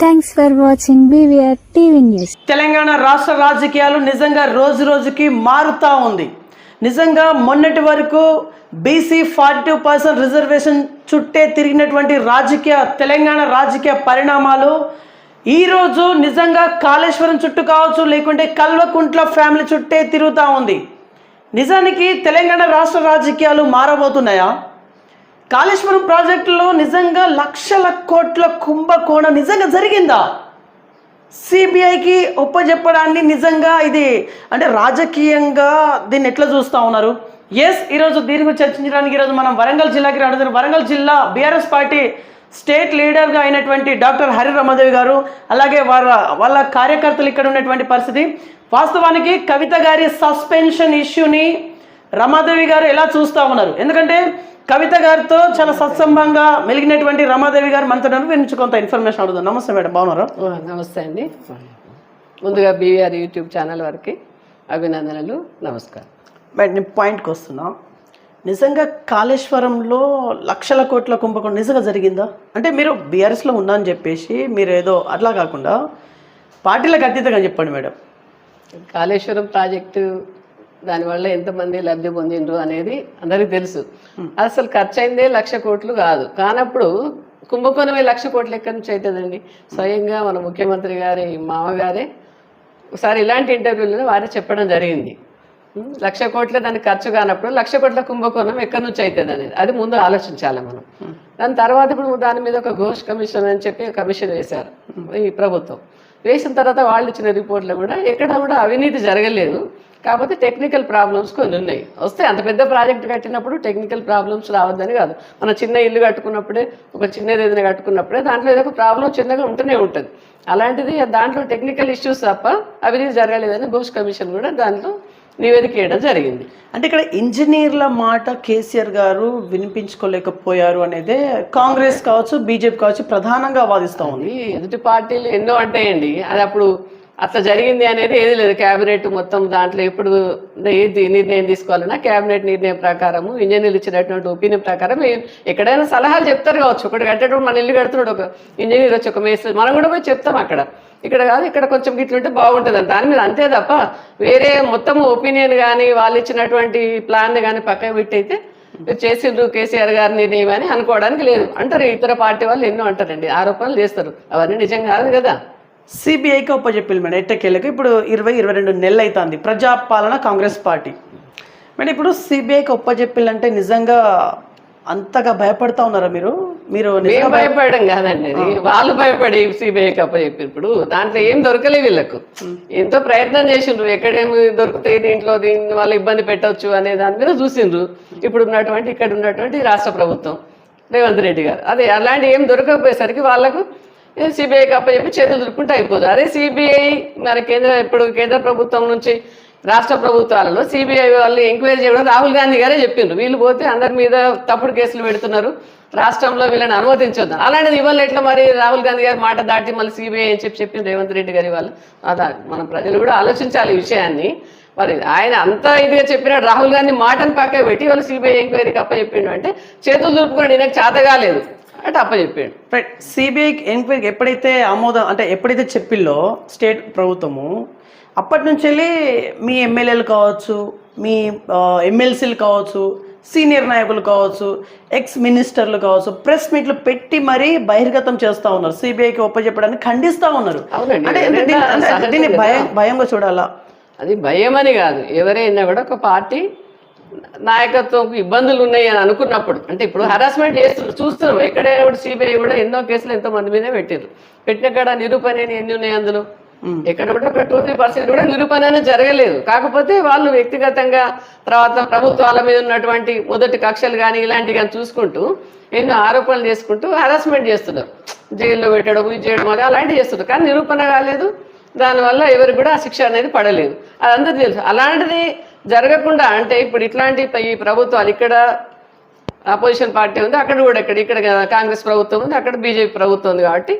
Thanks for watching BVR TV news Telangana రాష్ట్ర రాజకీయాలు నిజంగా రోజు రోజుకి మారుతూ ఉంది. నిజంగా మొన్నటి వరకు BC forty two percent reservation చుట్టే తిరిగినటువంటి రాజకీయ తెలంగాణ రాజకీయ పరిణామాలు ఈరోజు నిజంగా కాళేశ్వరం చుట్టూ కావచ్చు లేకుంటే కల్వకుంట్ల ఫ్యామిలీ చుట్టే తిరుగుతూ ఉంది. నిజానికి తెలంగాణ రాష్ట్ర రాజకీయాలు మారబోతున్నాయా? కాళేశ్వరం ప్రాజెక్టులో నిజంగా లక్షల కోట్ల కుంభకోణం నిజంగా జరిగిందా? సిబిఐకి ఒప్పజెప్పడాన్ని నిజంగా ఇది అంటే రాజకీయంగా దీన్ని ఎట్లా చూస్తూ ఉన్నారు? ఎస్ ఈరోజు దీని గురించి చర్చించడానికి ఈరోజు మనం వరంగల్ జిల్లాకి రావడం వరంగల్ జిల్లా బీఆర్ఎస్ పార్టీ స్టేట్ లీడర్గా అయినటువంటి డాక్టర్ హరి రమదేవి గారు అలాగే వాళ్ళ వాళ్ళ కార్యకర్తలు ఇక్కడ ఉన్నటువంటి పరిస్థితి. వాస్తవానికి కవిత గారి సస్పెన్షన్ ఇష్యూని రమాదేవి గారు ఎలా చూస్తూ ఉన్నారు? ఎందుకంటే కవిత గారితో చాలా సత్సంబంగా మెలిగినటువంటి రమాదేవి గారు మనతో నుంచి కొంత ఇన్ఫర్మేషన్ అడుగుతాం నమస్తే మేడం బాగున్నారా? నమస్తే అండి. ముందుగా బీవీఆర్ యూట్యూబ్ ఛానల్ వారికి అభినందనలు నమస్కారం. మేడం నేను పాయింట్కి వస్తున్నా. నిజంగా కాళేశ్వరంలో లక్షల కోట్ల కుంభకోణం నిజంగా జరిగిందా? అంటే మీరు బీఆర్ఎస్లో ఉన్నా అని చెప్పేసి మీరు ఏదో అట్లా కాకుండా పార్టీలకు అతీతంగా చెప్పండి మేడం. కాళేశ్వరం ప్రాజెక్టు దానివల్ల ఎంతమంది లబ్ధి పొందిండ్రు అనేది అందరికీ తెలుసు. అసలు ఖర్చు అయిందే లక్ష కోట్లు కాదు. కానప్పుడు కుంభకోణమే లక్ష కోట్లు ఎక్కడి నుంచి అవుతుందండి స్వయంగా మన ముఖ్యమంత్రి గారి మామగారే ఒకసారి ఇలాంటి ఇంటర్వ్యూలో వారే చెప్పడం జరిగింది. లక్ష కోట్ల దానికి ఖర్చు కానప్పుడు లక్ష కోట్ల కుంభకోణం ఎక్కడి నుంచి అవుతుంది అనేది అది ముందు ఆలోచించాలి మనం. దాని తర్వాత ఇప్పుడు దాని మీద ఒక ఘోష్ కమిషన్ అని చెప్పి కమిషన్ వేశారు. ఈ ప్రభుత్వం. వేసిన తర్వాత వాళ్ళు ఇచ్చిన రిపోర్ట్లో కూడా ఎక్కడ కూడా అవినీతి జరగలేదు. కాకపోతే టెక్నికల్ ప్రాబ్లమ్స్ కొన్ని ఉన్నాయి. వస్తే అంత పెద్ద ప్రాజెక్ట్ కట్టినప్పుడు టెక్నికల్ ప్రాబ్లమ్స్ రావద్దని కాదు. మన చిన్న ఇల్లు కట్టుకున్నప్పుడే ఒక చిన్నది ఏదైనా కట్టుకున్నప్పుడే దాంట్లో ఏదో ఒక ప్రాబ్లం చిన్నగా ఉంటూనే ఉంటుంది. అలాంటిది దాంట్లో టెక్నికల్ ఇష్యూస్ తప్ప అవినీతి జరగలేదని ఘోష్ కమిషన్ కూడా దాంట్లో నివేదిక చేయడం జరిగింది. అంటే ఇక్కడ ఇంజనీర్ల మాట కేసీఆర్ గారు వినిపించుకోలేకపోయారు అనేదే కాంగ్రెస్ కావచ్చు బీజేపీ కావచ్చు ప్రధానంగా వాదిస్తూ ఉంది. ఎదుటి పార్టీలు ఎన్నో అంటాయండి. అది అప్పుడు అట్లా జరిగింది అనేది ఏది లేదు. క్యాబినెట్ మొత్తం దాంట్లో ఎప్పుడు ఏది నిర్ణయం తీసుకోవాలన్నా క్యాబినెట్ నిర్ణయం ప్రకారము ఇంజనీర్లు ఇచ్చినటువంటి ఒపీనియన్ ప్రకారం ఎక్కడైనా సలహాలు చెప్తారు కావచ్చు. ఒకటి కట్టేటప్పుడు మన ఇల్లు కడుతున్నాడు ఒక ఇంజనీర్ వచ్చి ఒక మేస్త్రి మనం కూడా పోయి చెప్తాం అక్కడ. ఇక్కడ కాదు ఇక్కడ కొంచెం గిట్లుంటే బాగుంటుంది దాని మీద అంతే తప్ప వేరే మొత్తం ఒపీనియన్ కానీ వాళ్ళు ఇచ్చినటువంటి ప్లాన్ కానీ పక్కన పెట్టయితే చేసిండ్రు కేసీఆర్ గారి నిర్ణయం అని అనుకోవడానికి లేదు. అంటారు ఇతర పార్టీ వాళ్ళు ఎన్నో అంటారండి. ఆరోపణలు చేస్తారు. అవన్నీ నిజం కాదు కదా. సిబిఐకి ఒప్పచెప్పారు మేడం ఎట్టకేళ్ళకి ఇప్పుడు ఇరవై ఇరవై రెండు నెలలు అవుతుంది ప్రజాపాలన కాంగ్రెస్ పార్టీ. మేడం ఇప్పుడు సిబిఐకి ఒప్పచెప్పాలంటే నిజంగా అంతగా భయపడతా ఉన్నారా మీరు? మీరు భయపడడం కాదండి. వాళ్ళు భయపడి సిబిఐ కప్ప చెప్పి ఇప్పుడు దాంట్లో ఏం దొరకలే వీళ్ళకు. ఎంతో ప్రయత్నం చేసిండ్రు. ఎక్కడేమి దొరుకుతాయి దీంట్లో దీన్ని వాళ్ళు ఇబ్బంది పెట్టొచ్చు అనే దాని మీద చూసిండ్రు. ఇప్పుడు ఉన్నటువంటి ఇక్కడ ఉన్నటువంటి రాష్ట్ర ప్రభుత్వం. రేవంత్ రెడ్డి గారు. అదే అలాంటి ఏం దొరకకపోయేసరికి వాళ్ళకు సిబిఐ కప్ప చెప్పి చేతులు దులుపుకుంటే అయిపోదు. అదే సిబిఐ మరి కేంద్ర ఇప్పుడు కేంద్ర ప్రభుత్వం నుంచి రాష్ట్ర ప్రభుత్వాలలో సిబిఐ వాళ్ళు ఎంక్వైరీ చేయడం రాహుల్ గాంధీ గారే చెప్పిండ్రు. వీళ్ళు పోతే అందరి మీద తప్పుడు కేసులు పెడుతున్నారు. రాష్ట్రంలో వీళ్ళని అనుమతించొద్దు. అలాంటిది ఇవాళ ఎట్లా మరి రాహుల్ గాంధీ గారి మాట దాటి మళ్ళీ సిబిఐ అని చెప్పి చెప్పింది రేవంత్ రెడ్డి గారి వాళ్ళు అదా మన ప్రజలు కూడా ఆలోచించాలి ఈ విషయాన్ని. మరి ఆయన అంత ఇదిగా చెప్పినాడు రాహుల్ గాంధీ మాటను పక్క పెట్టి వాళ్ళు సిబిఐ ఎంక్వైరీకి అప్ప చెప్పిండు అంటే చేతులు దులుపుకోండి నాకు చేత కాలేదు అంటే అప్ప చెప్పాడు రైట్ సిబిఐ ఎంక్వైరీకి ఎప్పుడైతే ఆమోదం అంటే ఎప్పుడైతే చెప్పిల్లో స్టేట్ ప్రభుత్వము అప్పటి నుంచి వెళ్ళి మీ ఎమ్మెల్యేలు కావచ్చు మీ ఎమ్మెల్సీలు కావచ్చు సీనియర్ నాయకులు కావచ్చు ఎక్స్ మినిస్టర్లు కావచ్చు ప్రెస్ మీట్లు పెట్టి మరీ బహిర్గతం చేస్తూ ఉన్నారు. సిబిఐకి ఒప్పచెప్పడానికి ఖండిస్తూ ఉన్నారు. అంటే దీన్ని-. భయం భయంగా చూడాలా? అది భయం అని కాదు. ఎవరైనా కూడా ఒక పార్టీ నాయకత్వం ఇబ్బందులు ఉన్నాయి అని అనుకున్నప్పుడు అంటే ఇప్పుడు హరాస్మెంట్ చేస్తున్నారు చూస్తున్నాం ఎక్కడైనా కూడా సిబిఐ కూడా ఎన్నో కేసులు ఎంతో మంది మీదే పెట్టారు పెట్టిన కాడ నిరూపణ ఎన్ని ఉన్నాయి అందులో? ఎక్కడ కూడా ఒక టూ త్రీ పర్సెంట్ కూడా నిరూపణ అనేది జరగలేదు. కాకపోతే వాళ్ళు వ్యక్తిగతంగా తర్వాత ప్రభుత్వాల మీద ఉన్నటువంటి మొదటి కక్షలు కానీ ఇలాంటివి కానీ చూసుకుంటూ ఎన్నో ఆరోపణలు చేసుకుంటూ హరాస్మెంట్ చేస్తున్నారు. జైల్లో పెట్టడం ఇది చేయడం అది అలాంటివి చేస్తున్నారు. కానీ నిరూపణ కాలేదు. దానివల్ల ఎవరికి కూడా ఆ శిక్ష అనేది పడలేదు. అది అందరికీ తెలుసు. అలాంటిది జరగకుండా అంటే ఇప్పుడు ఇట్లాంటి ఈ ప్రభుత్వాలు ఇక్కడ అపోజిషన్ పార్టీ ఉంది అక్కడ కూడా ఇక్కడ ఇక్కడ కాంగ్రెస్ ప్రభుత్వం ఉంది అక్కడ బీజేపీ ప్రభుత్వం ఉంది కాబట్టి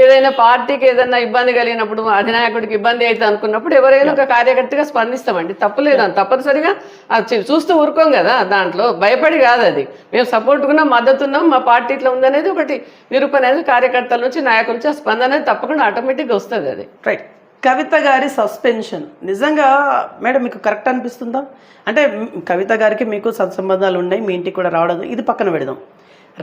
ఏదైనా పార్టీకి ఏదైనా ఇబ్బంది కలిగినప్పుడు అధినాయకుడికి ఇబ్బంది అయితే అనుకున్నప్పుడు ఎవరైనా ఒక కార్యకర్తగా స్పందిస్తామండి. తప్పలేదు అని తప్పనిసరిగా అది చూస్తూ ఊరుకోం కదా దాంట్లో. భయపడి కాదు అది. మేము సపోర్ట్ ఉన్నాం మద్దతు ఉన్నాం మా పార్టీ ఇట్లా ఉందనేది ఒకటి నిరూపణ అనేది కార్యకర్తల నుంచి నాయకుల నుంచి ఆ స్పందన అనేది తప్పకుండా ఆటోమేటిక్గా వస్తుంది అది. రైట్ కవిత గారి సస్పెన్షన్ నిజంగా మేడం మీకు కరెక్ట్ అనిపిస్తుందా? అంటే కవిత గారికి మీకు సత్సంబంధాలు ఉన్నాయి మీ ఇంటికి కూడా రావడం ఇది పక్కన పెడదాం.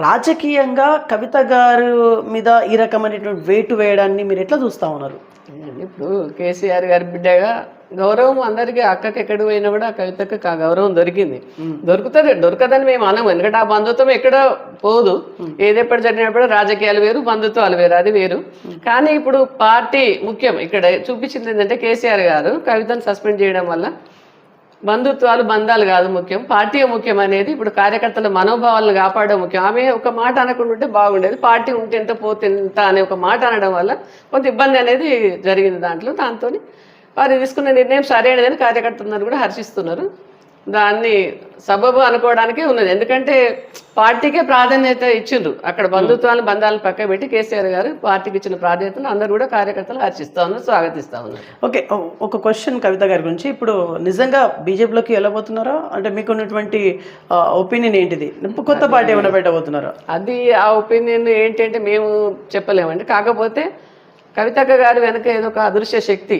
రాజకీయంగా కవిత గారు మీద ఈ రకమైనటువంటి వేటు వేయడాన్ని మీరు ఎట్లా చూస్తా ఉన్నారు? ఇప్పుడు కేసీఆర్ గారి బిడ్డగా గౌరవం అందరికీ అక్కకి ఎక్కడ పోయినా కూడా కవితకు ఆ గౌరవం దొరికింది. దొరుకుతుంది దొరకదని మేము అనము. ఎందుకంటే ఆ బంధుత్వం ఎక్కడ పోదు. ఏదెప్పుడు జరిగినప్పుడు రాజకీయాలు వేరు బంధుత్వాలు వేరు అది వేరు. కానీ ఇప్పుడు పార్టీ ముఖ్యం. ఇక్కడ చూపించింది ఏంటంటే కేసీఆర్ గారు కవితను సస్పెండ్ చేయడం వల్ల బంధుత్వాలు బంధాలు కాదు ముఖ్యం. పార్టీ ముఖ్యం అనేది ఇప్పుడు కార్యకర్తల మనోభావాలను కాపాడడం ముఖ్యం. ఆమె ఒక మాట అనకుండా ఉంటే బాగుండేది. పార్టీ ఉంటే ఎంత పోతే ఎంత అనే ఒక మాట అనడం వల్ల కొంత ఇబ్బంది అనేది జరిగింది దాంట్లో. దాంతో వారు తీసుకున్న నిర్ణయం సరైనదని కార్యకర్తలు కూడా హర్షిస్తున్నారు. దాన్ని సబబు అనుకోవడానికే ఉన్నది. ఎందుకంటే పార్టీకే ప్రాధాన్యత ఇచ్చిండ్రు. అక్కడ బంధుత్వాలను బంధాలను పక్క పెట్టి కేసీఆర్ గారు పార్టీకి ఇచ్చిన ప్రాధాన్యతను అందరూ కూడా కార్యకర్తలు హర్షిస్తా ఉన్నారు స్వాగతిస్తా ఉన్నారు. ఓకే ఒక క్వశ్చన్ కవిత గారి గురించి. ఇప్పుడు నిజంగా బీజేపీలోకి వెళ్ళబోతున్నారా? అంటే మీకు ఉన్నటువంటి ఒపీనియన్ ఏంటిది? కొత్త పార్టీ ఏమైనా పెట్టబోతున్నారా? అది ఆ ఒపీనియన్ ఏంటంటే మేము చెప్పలేమండి. కాకపోతే కవితక్క గారి వెనక ఏదో ఒక అదృశ్య శక్తి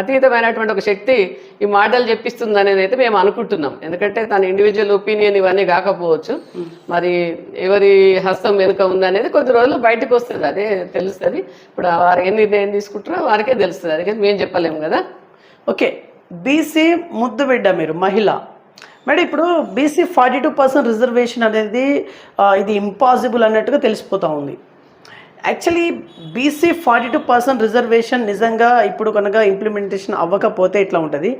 అతీతమైనటువంటి ఒక శక్తి ఈ మాటలు చెప్పిస్తుంది అనేది అయితే మేము అనుకుంటున్నాం. ఎందుకంటే తన ఇండివిజువల్ ఒపీనియన్ ఇవన్నీ కాకపోవచ్చు. మరి ఎవరి హస్తం వెనుక ఉందనేది కొద్ది రోజులు బయటకు వస్తుంది. అదే తెలుస్తుంది. ఇప్పుడు వారు ఏ నిర్ణయం తీసుకుంటారో వారికే తెలుస్తుంది. అది కానీ మేము చెప్పలేము కదా. ఓకే. బీసీ ముద్దు బిడ్డ మీరు మహిళ. మేడం ఇప్పుడు BC forty two percent reservation అనేది ఇది ఇంపాసిబుల్ అన్నట్టుగా తెలిసిపోతా ఉంది. Actually BC forty two percent reservation నిజంగా ఇప్పుడు కనుక ఇంప్లిమెంటేషన్ అవ్వకపోతే ఎట్లా ఉంటుంది?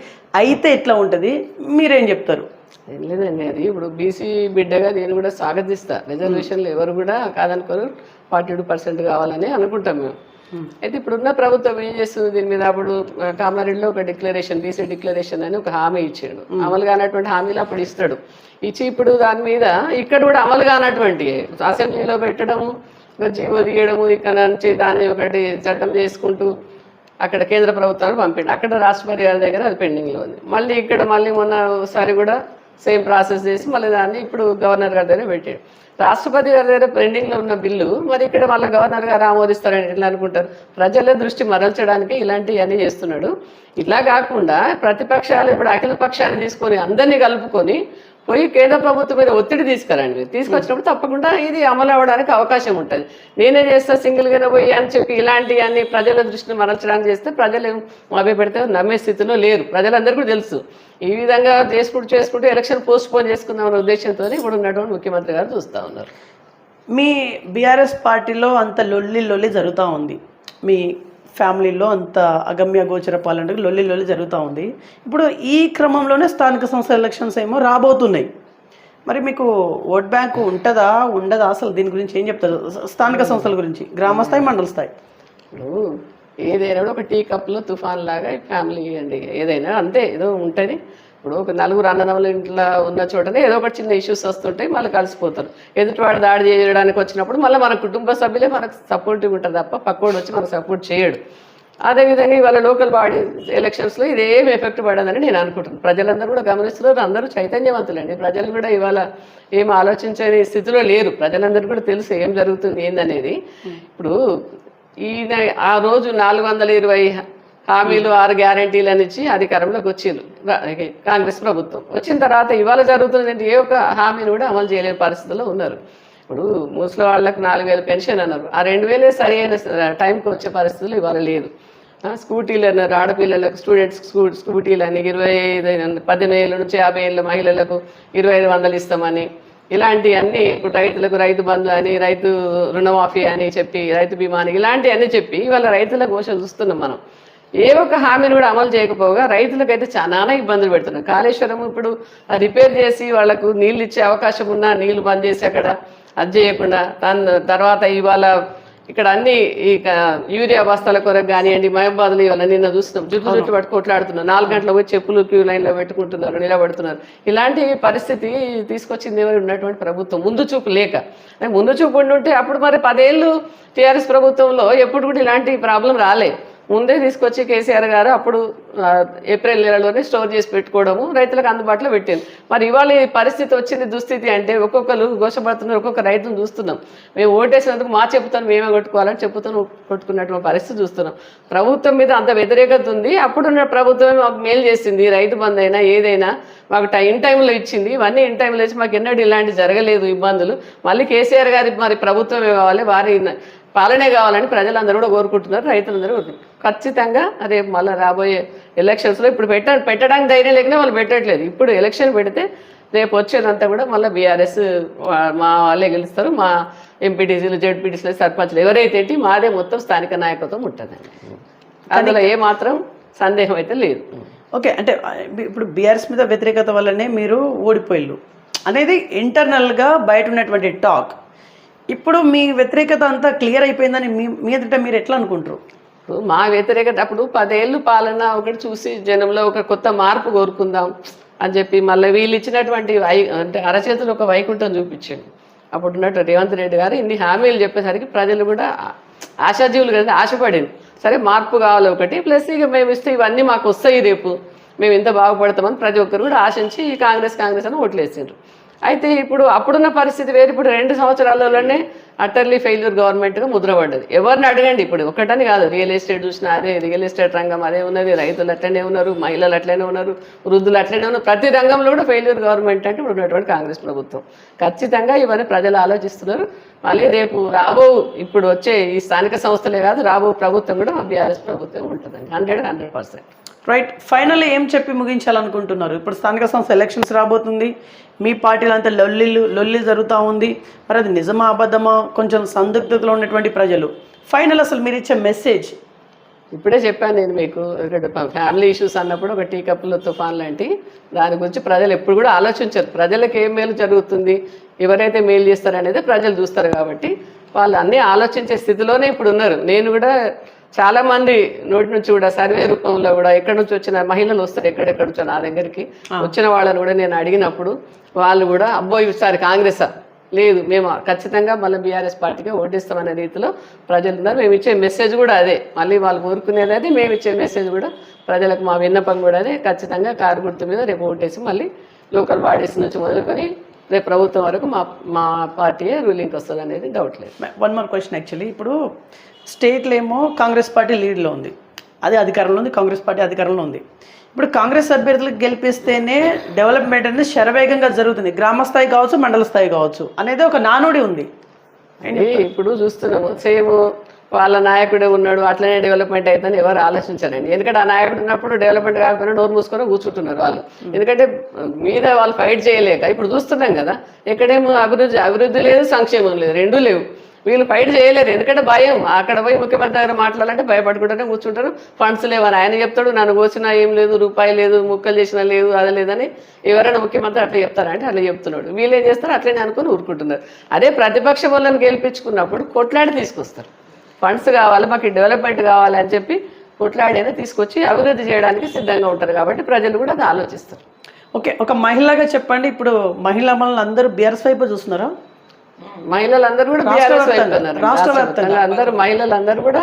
అయితే ఎట్లా ఉంటుంది? మీరేం చెప్తారు? ఏం లేదండి అది ఇప్పుడు బీసీ బిడ్డగా నేను కూడా స్వాగతిస్తా. రిజర్వేషన్లు ఎవరు కూడా కాదనుకోరు. ఫార్టీ టూ పర్సెంట్ కావాలని అనుకుంటాం మేము. అయితే ఇప్పుడున్న ప్రభుత్వం ఏం చేస్తుంది? దీని మీద అప్పుడు కామారెడ్డిలో ఒక డిక్లరేషన్ బీసీ డిక్లరేషన్ అని ఒక హామీ ఇచ్చాడు. అమలు కానటువంటి హామీలు అప్పుడు ఇస్తాడు. ఇచ్చి ఇప్పుడు దాని మీద ఇక్కడ కూడా అమలు కానటువంటి అసెంబ్లీలో పెట్టడము ఇంకా ఇక్కడ నుంచి దాన్ని ఒకటి చట్టం చేసుకుంటూ అక్కడ కేంద్ర ప్రభుత్వాన్ని పంపిండు. అక్కడ రాష్ట్రపతి గారి దగ్గర అది పెండింగ్లో ఉంది. మళ్ళీ ఇక్కడ మళ్ళీ మొన్న ఒకసారి కూడా సేమ్ ప్రాసెస్ చేసి మళ్ళీ దాన్ని ఇప్పుడు గవర్నర్ గారి దగ్గర పెట్టాడు రాష్ట్రపతి గారి దగ్గర పెండింగ్లో ఉన్న బిల్లు మరి ఇక్కడ మళ్ళీ గవర్నర్ గారు ఆమోదిస్తారని ఎట్లా అనుకుంటారు? ప్రజల దృష్టి మరల్చడానికి ఇలాంటివన్నీ చేస్తున్నాడు. ఇట్లా కాకుండా ప్రతిపక్షాలు ఇప్పుడు అఖిల పక్షాన్ని తీసుకొని అందరినీ కలుపుకొని పోయి కేంద్ర ప్రభుత్వం మీద ఒత్తిడి తీసుకురండి. తీసుకొచ్చినప్పుడు తప్పకుండా ఇది అమలు అవ్వడానికి అవకాశం ఉంటుంది. నేనే చేస్తా సింగిల్గానే పోయి అని చెప్పి ఇలాంటివన్నీ ప్రజల దృష్టిని మరల్చడానికి చేస్తే ప్రజలు ఏం అవి పెడితే నమ్మే స్థితిలో లేరు. ప్రజలందరికీ కూడా తెలుసు. ఈ విధంగా చేసుకుంటూ చేసుకుంటూ ఎలక్షన్ పోస్ట్ పోన్ చేసుకుందాం ఉద్దేశంతో ఇప్పుడు ఉన్నటువంటి ముఖ్యమంత్రి గారు చూస్తూ ఉన్నారు. మీ బీఆర్ఎస్ పార్టీలో అంత లొల్లి లొల్లి జరుగుతూ ఉంది. మీ ఫ్యామిలీలో అంత అగమ్య గోచర పాలనకు లొల్లి లొల్లి జరుగుతూ ఉంది. ఇప్పుడు ఈ క్రమంలోనే స్థానిక సంస్థల ఎలక్షన్స్ ఏమో రాబోతున్నాయి. మరి మీకు ఓట్ బ్యాంక్ ఉంటుందా? ఉండదా? అసలు దీని గురించి ఏం చెప్తారు? స్థానిక సంస్థల గురించి గ్రామ స్థాయి మండల స్థాయి. ఇప్పుడు ఏదైనా కూడా ఒక టీ కప్లో తుఫాన్ లాగా ఫ్యామిలీ అండి. ఏదైనా అంతే ఏదో ఉంటుంది. ఇప్పుడు ఒక నలుగురు అన్నదమ్ముల ఇంట్లో ఉన్న చోటనే ఏదో ఒక చిన్న ఇష్యూస్ వస్తుంటాయి మళ్ళీ కలిసిపోతారు. ఎదుటివాడు దాడి చేయడానికి వచ్చినప్పుడు మళ్ళీ మన కుటుంబ సభ్యులే మనకు సపోర్టివ్ ఉంటుంది తప్ప పక్కోడు వచ్చి మనకు సపోర్ట్ చేయడు. అదేవిధంగా ఇవాళ లోకల్ బాడీ ఎలక్షన్స్లో ఇది ఎఫెక్ట్ పడదని నేను అనుకుంటున్నాను. ప్రజలందరూ కూడా గమనిస్తున్నారు అందరూ చైతన్యవంతులండి. ప్రజలు కూడా ఇవాళ ఏం ఆలోచించని స్థితిలో లేరు. ప్రజలందరూ కూడా తెలుసు ఏం జరుగుతుంది ఏందనేది. ఇప్పుడు ఈయన ఆ రోజు నాలుగు వందల ఇరవై హామీలు ఆరు గ్యారంటీలు అని ఇచ్చి అధికారంలోకి వచ్చిండ్రు. రా- కాంగ్రెస్ ప్రభుత్వం. వచ్చిన తర్వాత ఇవాళ జరుగుతున్నది ఏ ఒక్క హామీని కూడా అమలు చేయలేని పరిస్థితుల్లో ఉన్నారు. ఇప్పుడు ముసలి వాళ్ళకి నాలుగు వేలు పెన్షన్ అన్నారు. ఆ రెండు వేలే సరైన టైంకి వచ్చే పరిస్థితులు ఇవాళ లేదు స్కూటీలు అన్నారు. ఆడపిల్లలకు స్టూడెంట్స్ స్కూ స్కూటీలు అని ఇరవై ఐదు పద్దెనిమిది ఏళ్ళ నుంచి యాభై ఏళ్ళ మహిళలకు ఇరవై ఐదు వందలు ఇస్తామని. ఇలాంటివన్నీ ఇప్పుడు రైతులకు రైతు బంధు అని రైతు రుణమాఫీ అని చెప్పి రైతు బీమా అని ఇలాంటివన్నీ చెప్పి ఇవాళ రైతుల ఘోష చూస్తున్నాం మనం. ఏ ఒక్క హామీని కూడా అమలు చేయకపోగా రైతులకైతే చాలా ఇబ్బందులు పెడుతున్నాం కాళేశ్వరం ఇప్పుడు రిపేర్ చేసి వాళ్ళకు నీళ్ళు ఇచ్చే అవకాశం ఉన్నా నీళ్ళు బంద్ చేసి అక్కడ అది చేయకుండా దాని తర్వాత ఇవాళ ఇక్కడ అన్ని ఈ యూరియా బస్తాల కొరకు కానివ్వండి మహబాద్లు ఇవన్నీ నిన్న చూస్తున్నాం. జుట్టు జుట్టు పట్టు కొట్లాడుతున్నారు. నాలుగు గంటల పోయి చెప్పులు క్యూ లైన్లో పెట్టుకుంటున్నారు నిలబడుతున్నారు. ఇలాంటి పరిస్థితి తీసుకొచ్చింది ఎవరు ఉన్నటువంటి ప్రభుత్వం? ముందు చూపు లేక. ముందు చూపు ఉండి ఉంటే అప్పుడు మరి పదేళ్ళు టీఆర్ఎస్ ప్రభుత్వంలో ఎప్పుడు కూడా ఇలాంటి ప్రాబ్లం రాలే. ముందే తీసుకొచ్చి కేసీఆర్ గారు అప్పుడు ఏప్రిల్ నెలలోనే స్టోర్ చేసి పెట్టుకోవడము రైతులకు అందుబాటులో పెట్టింది. మరి ఇవాళ ఈ పరిస్థితి వచ్చింది దుస్థితి అంటే ఒక్కొక్కరు ఘోషపడుతున్నారు ఒక్కొక్క రైతును చూస్తున్నాం. మేము ఓటేసినందుకు మా చెప్పుతాను మేమే కొట్టుకోవాలని చెప్పుతాను కొట్టుకున్నటువంటి పరిస్థితి చూస్తున్నాం. ప్రభుత్వం మీద అంత వ్యతిరేకత ఉంది. అప్పుడున్న ప్రభుత్వమే మాకు మేలు చేసింది. రైతు బంధు అయినా ఏదైనా మాకు టై ఇన్ టైంలో ఇచ్చింది. ఇవన్నీ ఇన్ టైంలో ఇచ్చి మాకు ఎన్నడూ ఇలాంటి జరగలేదు ఇబ్బందులు. మళ్ళీ కేసీఆర్ గారి మరి ప్రభుత్వమే కావాలి. వారి పాలనే కావాలని ప్రజలందరూ కూడా కోరుకుంటున్నారు రైతులందరూ కోరుకుంటున్నారు ఖచ్చితంగా రేపు మళ్ళీ రాబోయే ఎలక్షన్స్లో ఇప్పుడు పెట్ట పెట్టడానికి ధైర్యం లేకనే వాళ్ళు పెట్టట్లేదు. ఇప్పుడు ఎలక్షన్ పెడితే రేపు వచ్చేదంతా కూడా మళ్ళీ బీఆర్ఎస్ మా వాళ్ళే గెలుస్తారు మా ఎంపీటీసీలు జెడ్పీటీసీలు సర్పంచ్లు ఎవరైతే మాదే మొత్తం స్థానిక నాయకత్వం ఉంటుందండి. అందులో ఏ మాత్రం సందేహం అయితే లేదు. ఓకే అంటే ఇప్పుడు బీఆర్ఎస్ మీద వ్యతిరేకత వల్లనే మీరు ఓడిపోయిల్లు అనేది ఇంటర్నల్గా బయట ఉన్నటువంటి టాక్. ఇప్పుడు మీ వ్యతిరేకత అంతా క్లియర్ అయిపోయిందని మీ మీదట మీరు ఎట్లా అనుకుంటారు? ఇప్పుడు మా వ్యతిరేకత అప్పుడు పదేళ్ళు పాలన ఒకటి చూసి జనంలో ఒక కొత్త మార్పు కోరుకుందాం అని చెప్పి మళ్ళీ వీళ్ళు ఇచ్చినటువంటి వై అంటే అరచేతులు ఒక వైకుంఠం చూపించింది అప్పుడు ఉన్నట్టు రేవంత్ రెడ్డి గారు ఇన్ని హామీలు చెప్పేసరికి ప్రజలు కూడా ఆశాజీవులు కదా ఆశపడింది సరే మార్పు కావాలి ఒకటి ప్లస్ ఇక మేము ఇస్తే ఇవన్నీ మాకు వస్తాయి రేపు. మేము ఇంత బాగుపడతామని ప్రతి ఒక్కరు కూడా ఆశించి ఈ కాంగ్రెస్ కాంగ్రెస్ అని ఓట్లేసిండ్రు. అయితే ఇప్పుడు అప్పుడున్న పరిస్థితి వేరు. ఇప్పుడు రెండు సంవత్సరాలలోనే అటర్లీ ఫెయిల్యూర్ గవర్నమెంట్గా ముద్రపడ్డది ఎవరిని అడగండి ఇప్పుడు? ఒకటని కాదు. రియల్ ఎస్టేట్ చూసినా అదే రియల్ ఎస్టేట్ రంగం అదే ఉన్నది. రైతులు అట్లనే ఉన్నారు మహిళలు అట్లనే ఉన్నారు వృద్ధులు అట్లనే ఉన్నారు. ప్రతి రంగంలో కూడా ఫెయిల్యూర్ గవర్నమెంట్ అంటే ఇప్పుడు ఉన్నటువంటి కాంగ్రెస్ ప్రభుత్వం. ఖచ్చితంగా ఇవన్నీ ప్రజలు ఆలోచిస్తున్నారు. మళ్ళీ రేపు రాబో ఇప్పుడు వచ్చే ఈ స్థానిక సంస్థలే కాదు రాబో ప్రభుత్వం కూడా బీఆర్ఎస్ ప్రభుత్వం ఉంటుందండి. Hundred hundred percent. Right final ఏం చెప్పి ముగించాలనుకుంటున్నారు? ఇప్పుడు స్థానిక సంస్థ ఎలక్షన్స్ రాబోతుంది. మీ పార్టీలో అంతా లొల్లిలు లొల్లి జరుగుతూ ఉంది. మరి అది నిజమా అబద్ధమా? కొంచెం సందిగ్ధతలో ఉన్నటువంటి ప్రజలు. ఫైనల్ అసలు మీరు ఇచ్చే మెసేజ్ ఇప్పుడే చెప్పాను నేను మీకు ఫ్యామిలీ ఇష్యూస్ అన్నప్పుడు ఒక టీ కప్పుల తుఫాన్ లాంటి దాని గురించి ప్రజలు ఎప్పుడు కూడా ఆలోచించరు. ప్రజలకు ఏం మేలు జరుగుతుంది ఎవరైతే మేలు చేస్తారనేది ప్రజలు చూస్తారు కాబట్టి వాళ్ళు అన్నీ ఆలోచించే స్థితిలోనే ఇప్పుడు ఉన్నారు. నేను కూడా చాలా మంది నోటి నుంచి కూడా సర్వే రూపంలో కూడా ఎక్కడి నుంచి వచ్చిన మహిళలు వస్తారు ఎక్కడెక్కడ నుంచో నా దగ్గరికి. వచ్చిన వాళ్ళని కూడా నేను అడిగినప్పుడు వాళ్ళు కూడా అబ్బో ఈసారి కాంగ్రెసా? లేదు మేము ఖచ్చితంగా మళ్ళీ బీఆర్ఎస్ పార్టీకి ఓటిస్తామనే రీతిలో ప్రజలు ఉన్నారు మేము ఇచ్చే మెసేజ్ కూడా అదే. మళ్ళీ వాళ్ళు కోరుకునేది అదే మేము ఇచ్చే మెసేజ్ కూడా ప్రజలకు మా విన్నపం కూడా అదే. ఖచ్చితంగా కారు గుర్తు మీద రేపు ఓటేసి మళ్ళీ లోకల్ బాడీస్ నుంచి మొదలుకొని రేపు ప్రభుత్వం వరకు మా మా పార్టీయే రూలింగ్కి వస్తుంది అనేది డౌట్ లేదు. వన్ మోర్ క్వశ్చన్ యాక్చువల్లీ ఇప్పుడు స్టేట్లో ఏమో కాంగ్రెస్ పార్టీ లీడ్లో ఉంది. అదే అధికారంలో ఉంది కాంగ్రెస్ పార్టీ అధికారంలో ఉంది. ఇప్పుడు కాంగ్రెస్ అభ్యర్థులకు గెలిపిస్తేనే డెవలప్మెంట్ అనేది శరవేగంగా జరుగుతుంది. గ్రామ స్థాయి కావచ్చు మండల స్థాయి కావచ్చు అనేది ఒక నానుడి ఉంది. ఇప్పుడు చూస్తున్నాము సేమ్ వాళ్ళ నాయకుడే ఉన్నాడు అట్లనే డెవలప్మెంట్ అవుతుందని ఎవరు ఆలోచించారండి ఎందుకంటే ఆ నాయకుడు ఉన్నప్పుడు డెవలప్మెంట్ కాకపోయినా నోరు మూసుకొని కూర్చుంటున్నారు వాళ్ళు. ఎందుకంటే మీద వాళ్ళు ఫైట్ చేయలేక ఇప్పుడు చూస్తున్నాం కదా ఎక్కడేమో అభివృద్ధి అభివృద్ధి లేదు సంక్షేమం లేదు రెండూ లేవు. వీళ్ళు ఫైట్ చేయలేరు ఎందుకంటే భయం. అక్కడ పోయి ముఖ్యమంత్రి దగ్గర మాట్లాడాలంటే భయపడుకుంటూనే కూర్చుంటారు. ఫండ్స్ లేవని ఆయన చెప్తాడు నన్ను కోసినా ఏం లేదు రూపాయి లేదు ముక్కలు చేసినా లేదు అది లేదని ఎవరైనా ముఖ్యమంత్రి అట్లా చెప్తారంటే అట్లా చెప్తున్నాడు. వీళ్ళు ఏం చేస్తారు? అట్లనే అనుకుని ఊరుకుంటున్నారు. అదే ప్రతిపక్ష వాళ్ళని గెలిపించుకున్నప్పుడు కొట్లాడి తీసుకొస్తారు. ఫండ్స్ కావాలి మాకు డెవలప్మెంట్ కావాలి అని చెప్పి కొట్లాడైనా తీసుకొచ్చి అభివృద్ధి చేయడానికి సిద్ధంగా ఉంటారు కాబట్టి ప్రజలు కూడా అది ఆలోచిస్తారు. ఓకే ఒక మహిళగా చెప్పండి. ఇప్పుడు మహిళా మనల్ని అందరూ బీఆర్ఎస్ వైపు చూస్తున్నారా? మహిళలందరూ కూడా బీఆర్ఎస్ వైపు. రాష్ట్ర వ్యాప్తంగా. అందరూ మహిళలందరూ కూడా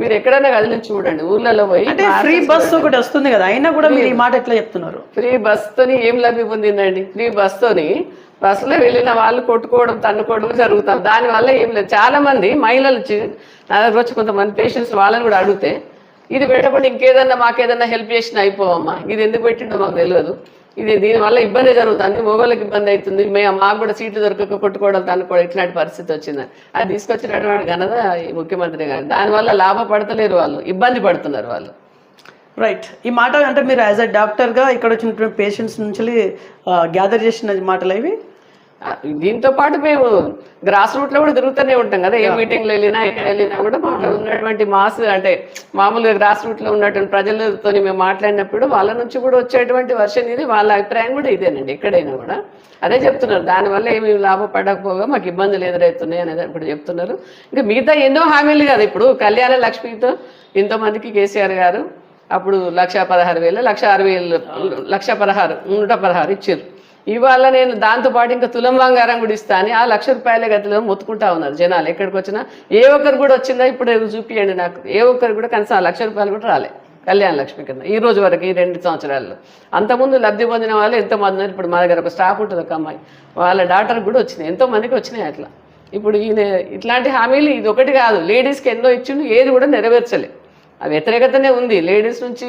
మీరు ఎక్కడైనా కదిలించి చూడండి ఊర్లలో పోయి అంటే ఫ్రీ బస్ ఒకటి వస్తుంది కదా అయినా కూడా మీరు ఈ మాట ఎట్లా చెప్తున్నారు? ఫ్రీ బస్తోని ఏం లబ్ధి పొందిందండి? ఫ్రీ బస్తోని బస్సులో వెళ్ళిన వాళ్ళు కొట్టుకోవడం తన్నుకోవడం జరుగుతాం. దానివల్ల ఏం లేదు. చాలా మంది మహిళలు నా దగ్గర వచ్చి కొంతమంది పేషెంట్స్ వాళ్ళని కూడా అడిగితే ఇది పెట్టబడి ఇంకేదన్నా మాకేదన్నా హెల్ప్ చేసినా అయిపోవమ్మా. ఇది ఎందుకు పెట్టిండో మాకు తెలియదు. ఇది దీనివల్ల ఇబ్బంది జరుగుతుంది. మొగోళ్ళకి ఇబ్బంది అవుతుంది. మేము మాకు కూడా సీట్లు దొరకక కొట్టుకోవడం తనుకోవడం ఇట్లాంటి పరిస్థితి వచ్చింది. అది తీసుకొచ్చినటువంటి ఘనత ఈ ముఖ్యమంత్రి గారు. దానివల్ల లాభపడతలేరు వాళ్ళు. ఇబ్బంది పడుతున్నారు వాళ్ళు. రైట్ ఈ మాట అంటే మీరు యాజ్ అ డాక్టర్గా ఇక్కడ వచ్చినటువంటి పేషెంట్స్ నుంచి గ్యాదర్ చేసిన మాటలు ఇవి దీంతో పాటు మేము గ్రాస్ రూట్లో కూడా తిరుగుతూనే ఉంటాం కదా ఏ మీటింగ్లు వెళ్ళినా ఎక్కడ వెళ్ళినా కూడా మాకు ఉన్నటువంటి మాస్ అంటే మామూలుగా గ్రాస్ రూట్లో ఉన్నటువంటి ప్రజలతో మేము మాట్లాడినప్పుడు వాళ్ళ నుంచి కూడా వచ్చేటువంటి వర్షన్ ఇది వాళ్ళ అభిప్రాయం కూడా ఇదేనండి ఎక్కడైనా కూడా. అదే చెప్తున్నారు దానివల్ల ఏమి లాభపడకపోగా మాకు ఇబ్బందులు ఎదురవుతున్నాయి అనేది ఇప్పుడు చెప్తున్నారు. ఇంకా మిగతా ఎన్నో హామీలు కదా ఇప్పుడు కళ్యాణ లక్ష్మితో ఇంతమందికి కేసీఆర్ గారు అప్పుడు లక్ష పదహారు వేలు లక్ష అరవై వేలు లక్ష పదహారు నూట పదహారు ఇచ్చారు. ఇవాళ నేను దాంతోపాటు ఇంకా తులం బంగారం కూడా ఇస్తా అని ఆ లక్ష రూపాయల గతిలో మొత్తుకుంటా ఉన్నారు జనాలు. ఎక్కడికి వచ్చినా ఏ ఒక్కరు కూడా వచ్చిందా? ఇప్పుడు చూపించండి చూపియండి నాకు. ఏ ఒక్కరు కూడా కనీసం ఆ లక్ష రూపాయలు కూడా రాలే. కళ్యాణ లక్ష్మి కింద. ఈ రోజు వరకు ఈ రెండు సంవత్సరాల్లో. అంతకుముందు లబ్ధి పొందిన వాళ్ళు ఎంతోమంది ఉన్నారు. ఇప్పుడు మా దగ్గర ఒక స్టాఫ్ ఉంటుంది ఒక అమ్మాయి. వాళ్ళ డాక్టర్ కూడా వచ్చినాయి ఎంతో మందికి వచ్చినాయి అట్లా. ఇప్పుడు ఈయన ఇట్లాంటి హామీలు ఇది ఒకటి కాదు. లేడీస్కి ఎన్నో ఇచ్చిండు ఏది కూడా నెరవేర్చలే. ఆ వ్యతిరేకతనే ఉంది. లేడీస్ నుంచి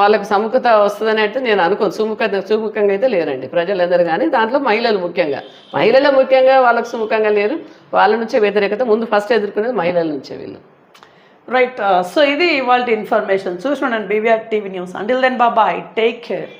వాళ్ళకి సముఖత వస్తుందని అయితే నేను అనుకోను. సుముఖత సుముఖంగా అయితే లేరండి. ప్రజలందరూ కానీ దాంట్లో మహిళలు ముఖ్యంగా. మహిళలే ముఖ్యంగా వాళ్ళకి సుముఖంగా లేరు. వాళ్ళ నుంచే వ్యతిరేకత ముందు ఫస్ట్ ఎదుర్కొనేది మహిళల నుంచే వీళ్ళు. రైట్ సో uh, ఇది ఇవాళ ఇన్ఫర్మేషన్. చూసి ఉండండి BVR TV news. Until then బాబాయ్ టేక్ కేర్